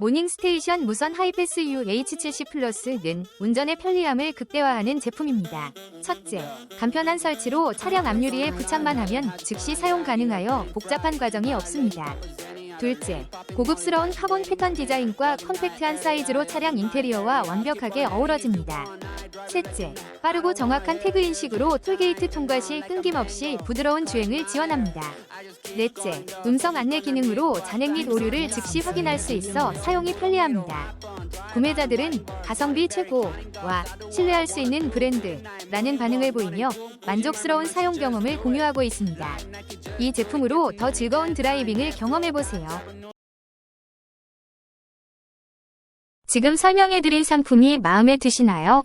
모닝스테이션 무선 하이패스 UH70 플러스는 운전의 편리함을 극대화하는 제품입니다. 첫째, 간편한 설치로 차량 앞유리에 부착만 하면 즉시 사용 가능하여 복잡한 과정이 없습니다. 둘째, 고급스러운 카본 패턴 디자인과 컴팩트한 사이즈로 차량 인테리어와 완벽하게 어우러집니다. 셋째, 빠르고 정확한 태그 인식으로 톨게이트 통과 시 끊김없이 부드러운 주행을 지원합니다. 넷째, 음성 안내 기능으로 잔액 및 오류를 즉시 확인할 수 있어 사용이 편리합니다. 구매자들은 가성비 최고와 신뢰할 수 있는 브랜드라는 반응을 보이며 만족스러운 사용 경험을 공유하고 있습니다. 이 제품으로 더 즐거운 드라이빙을 경험해보세요. 지금 설명해드린 상품이 마음에 드시나요?